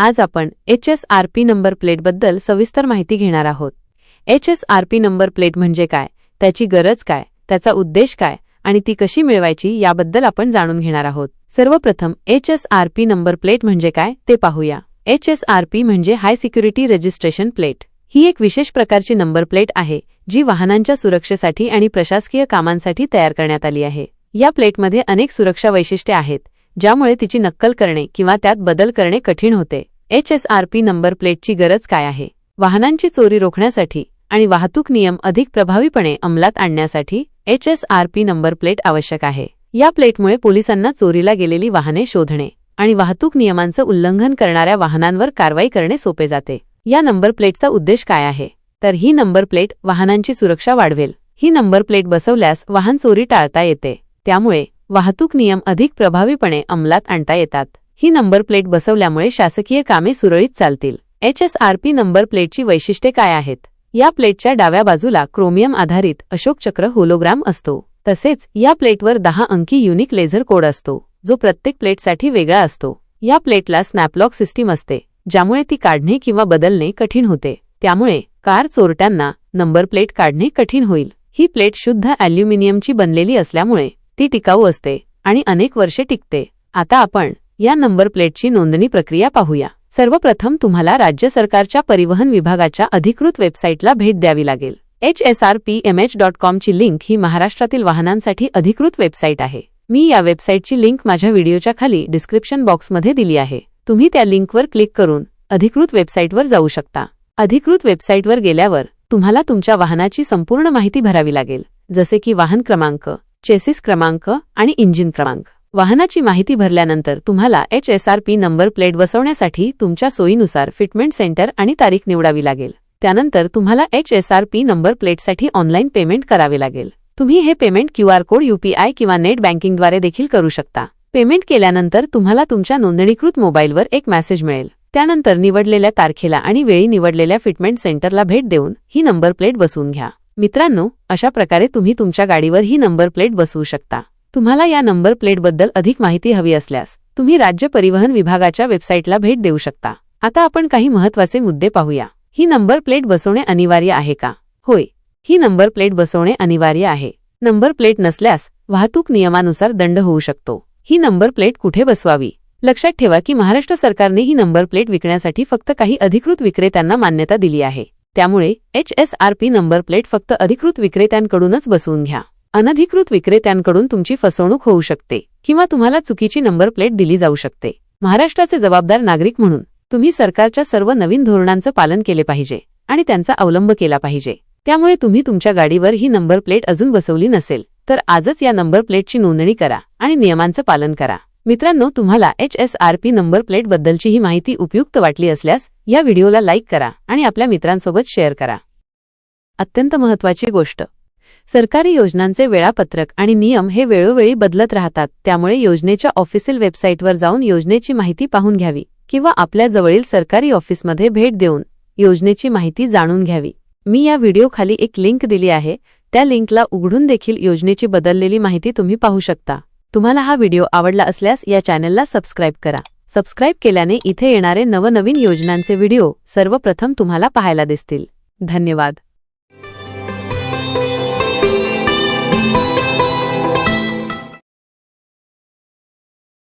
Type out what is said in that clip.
आज आपण H S R P number प्लेटबद्दल सविस्तर माहिती घेणार आहोत. H S R P number plate म्हणजे काय? त्याची गरज काय? त्याचा उद्देश काय? आणि ती कशी मिळवायची याबद्दल आपण जाणून घेणार आहोत. सर्वप्रथम H S R P number plate म्हणजे काय ते पाहूया. एच एस आर पी म्हणजे हाय सिक्युरिटी रजिस्ट्रेशन प्लेट. ही एक विशेष प्रकारची नंबर प्लेट आहे जी वाहनांच्या सुरक्षेसाठी आणि प्रशासकीय कामांसाठी तयार करण्यात आली आहे. या प्लेटमध्ये अनेक सुरक्षा वैशिष्ट्ये आहेत ज्यामुळे तिची नक्कल करणे किंवा त्यात बदल करणे कठीण होते. H S R P number प्लेटची गरज काय आहे? वाहनांची चोरी रोखण्यासाठी आणि वाहतूक नियम अधिक प्रभावीपणे अंमलात आणण्यासाठी H S R P number plate आवश्यक आहे. या प्लेटमुळे पोलिसांना चोरीला गेलेली वाहने शोधणे आणि वाहतूक नियमांचं उल्लंघन करणाऱ्या वाहनांवर कारवाई करणे सोपे जाते. या नंबर प्लेटचा उद्देश काय आहे? तर ही नंबर प्लेट वाहनांची सुरक्षा वाढवेल. ही नंबर प्लेट बसवल्यास वाहन चोरी टाळता येते. त्यामुळे वाहतूक नियम अधिक प्रभावीपणे अंमलात आणता येतात. ही नंबर प्लेट बसवल्यामुळे शासकीय कामे सुरळीत चालतील. H S R P number प्लेटची वैशिष्ट्ये काय आहेत? या प्लेटच्या डाव्या बाजूला क्रोमियम आधारित अशोकचक्र होलोग्राम असतो. तसेच या प्लेटवर दहा अंकी युनिक लेझर कोड असतो जो प्रत्येक प्लेटसाठी वेगळा असतो. या प्लेटला स्नॅपलॉक सिस्टीम असते ज्यामुळे ती काढणे किंवा बदलणे कठीण होते. त्यामुळे कार चोरट्यांना नंबर प्लेट काढणे कठीण होईल. ही प्लेट शुद्ध अॅल्युमिनियमची बनलेली असल्यामुळे ती टिकाऊ असते आणि अनेक वर्षे टिकते. आता आपण या नंबर प्लेटची नोंदणी प्रक्रिया पाहूया. सर्वप्रथम तुम्हाला राज्य सरकारच्या परिवहन विभागाच्या अधिकृत वेबसाईटला भेट द्यावी लागेल. H S R P M H dot कॉमची link ही महाराष्ट्रातील वाहनांसाठी अधिकृत वेबसाईट आहे. मी या वेबसाईटची लिंक माझ्या व्हिडिओच्या खाली डिस्क्रिप्शन बॉक्समध्ये दिली आहे. तुम्ही त्या लिंकवर क्लिक करून अधिकृत वेबसाईटवर जाऊ शकता. अधिकृत वेबसाईटवर गेल्यावर तुम्हाला तुमच्या वाहनाची संपूर्ण माहिती भरावी लागेल. जसे की वाहन क्रमांक चेसिस क्रमांक आणि इंजिन क्रमांक. वाहनाची माहिती भरल्यानंतर तुम्हाला H S R P number plate बसवण्यासाठी तुमच्या सोयीनुसार फिटमेंट सेंटर आणि तारीख निवडावी लागेल. त्यानंतर तुम्हाला H S R P number प्लेटसाठी ऑनलाईन पेमेंट करावे लागेल. तुम्ही हे payment Q R code UPI किंवा नेट बँकिंगद्वारे देखील करू शकता. पेमेंट केल्यानंतर तुम्हाला तुमच्या नोंदणीकृत मोबाईलवर एक मेसेज मिळेल. त्यानंतर निवडलेल्या तारखेला आणि वेळी निवडलेल्या फिटमेंट सेंटरला भेट देऊन ही नंबर प्लेट बसवून घ्या. मित्रांनो अशा प्रकारे तुम्ही तुमच्या गाडीवर ही नंबर प्लेट बसवू शकता. तुम्हाला या नंबर प्लेटबद्दल अधिक माहिती हवी असल्यास तुम्ही राज्य परिवहन विभागाच्या वेबसाईटला भेट देऊ शकता. आता आपण काही महत्त्वाचे मुद्दे पाहूया. ही नंबर प्लेट बसवणे अनिवार्य आहे का? होय ही नंबर प्लेट बसवणे अनिवार्य आहे. नंबर प्लेट नसल्यास वाहतूक नियमानुसार दंड होऊ शकतो. ही नंबर प्लेट कुठे बसवावी? लक्षात ठेवा की महाराष्ट्र सरकारने ही नंबर प्लेट विकण्यासाठी फक्त काही अधिकृत विक्रेत्यांना मान्यता दिली आहे. त्यामुळे H S R P number plate फक्त अधिकृत विक्रेत्यांकडूनच बसवून घ्या. अनधिकृत विक्रेत्यांकडून तुमची फसवणूक होऊ शकते किंवा तुम्हाला चुकीची नंबर प्लेट दिली जाऊ शकते. महाराष्ट्राचे जबाबदार नागरिक म्हणून तुम्ही सरकारच्या सर्व नवीन धोरणांचं पालन केले पाहिजे आणि त्यांचा अवलंब केला पाहिजे. त्यामुळे तुम्ही तुमच्या गाडीवर ही नंबर प्लेट अजून बसवली नसेल तर आजच या नंबर प्लेटची नोंदणी करा आणि नियमांचं पालन करा. मित्रांनो तुम्हाला H S R P number प्लेटबद्दलची ही माहिती उपयुक्त वाटली असल्यास या व्हिडिओला लाईक करा आणि आपल्या मित्रांसोबत शेअर करा. अत्यंत महत्वाची गोष्ट. सरकारी योजनांचे वेळापत्रक आणि नियम हे वेळोवेळी बदलत राहतात त्यामुळे योजनेच्या ऑफिशियल वेबसाईटवर जाऊन योजनेची माहिती पाहून घ्यावी किंवा आपल्या जवळील सरकारी ऑफिसमध्ये भेट देऊन योजनेची माहिती जाणून घ्यावी. मी या व्हिडिओखाली एक लिंक दिली आहे त्या लिंकला उघडून देखील योजनेची बदललेली माहिती तुम्ही पाहू शकता. तुम्हाला हा व्हिडिओ आवडला असल्यास या चॅनलला सबस्क्राईब करा. सबस्क्राईब केल्याने इथे येणारे नवनवीन योजनांचे व्हिडिओ सर्वप्रथम तुम्हाला पाहायला दिसतील. धन्यवाद.